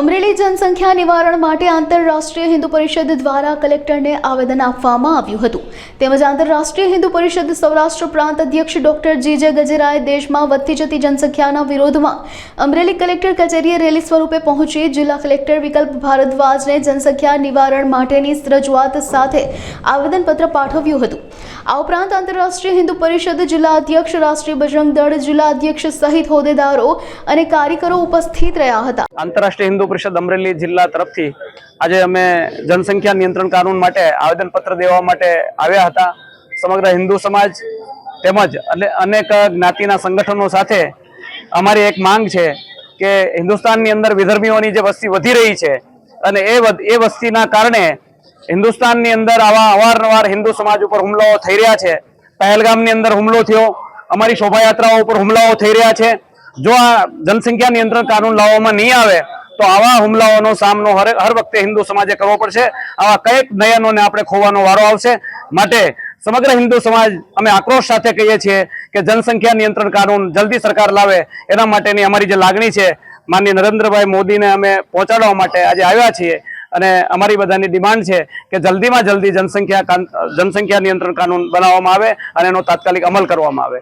અમરેલી જનસંખ્યા નિવારણ માટે આંતરરાષ્ટ્રીય હિન્દુ પરિષદ દ્વારા કલેક્ટરને આવેદન આપવામાં આવ્યું હતું. તેમજ આંતરરાષ્ટ્રીય હિન્દુ પરિષદ સૌરાષ્ટ્ર પ્રાંત અધ્યક્ષ ડોક્ટર જી જે ગજેરાએ દેશમાં વધતી જતી જનસંખ્યાના વિરોધમાં અમરેલી કલેક્ટર કચેરીએ રેલી સ્વરૂપે પહોંચી જિલ્લા કલેક્ટર વિકલ્પ ભારદ્વાજને જનસંખ્યા નિવારણ માટેની રજૂઆત સાથે આવેદનપત્ર પાઠવ્યું હતું. આ ઉપરાંત આંતરરાષ્ટ્રીય હિન્દુ પરિષદ જિલ્લા અધ્યક્ષ, રાષ્ટ્રીય બજરંગ દળ જિલ્લા અધ્યક્ષ સહિત હોદ્દેદારો અને કાર્યકરો ઉપસ્થિત રહ્યા હતા. આંતરરાષ્ટ્રીય હિન્દુ પરિષદ અમરેલી જિલ્લા તરફથી આજે અમે જનસંખ્યા નિયંત્રણ કાનૂન માટે આવેદનપત્ર દેવા માટે આવ્યા હતા. સમગ્ર હિન્દુ સમાજ તેમજ અને અનેક જ્ઞાતિના સંગઠનો સાથે અમારી એક માંગ છે કે હિન્દુસ્તાનની અંદર વિધર્મીઓની જે વસ્તી વધી રહી છે અને એ એ વસ્તીના કારણે હિન્દુસ્તાનની અંદર આવા અવારનવાર હિન્દુ સમાજ ઉપર હુમલાઓ થઈ રહ્યા છે. પહેલગામની અંદર હુમલો થયો. અમારી શોભાયાત્રાઓ ઉપર હુમલાઓ થઈ રહ્યા છે. જો આ જનસંખ્યા નિયંત્રણ કાનૂન લાવવામાં નહીં આવે, તો આવા હુમલાઓનો સામનો હર વખતે હિન્દુ સમાજે કરવો પડશે. આવા કંઈક નયનોને આપણે ખોવાનો વારો આવશે. માટે સમગ્ર હિન્દુ સમાજ અમે આક્રોશ સાથે કહીએ છીએ કે જનસંખ્યા નિયંત્રણ કાનૂન જલ્દી સરકાર લાવે. એના માટેની અમારી જે લાગણી છે, માનનીય નરેન્દ્રભાઈ મોદીને અમે પહોંચાડવા માટે આજે આવ્યા છીએ. અને અમારી બધાની ડિમાન્ડ છે કે જલ્દીમાં જલ્દી જનસંખ્યા જનસંખ્યા નિયંત્રણ કાનૂન બનાવવામાં આવે અને એનો તાત્કાલિક અમલ કરવામાં આવે.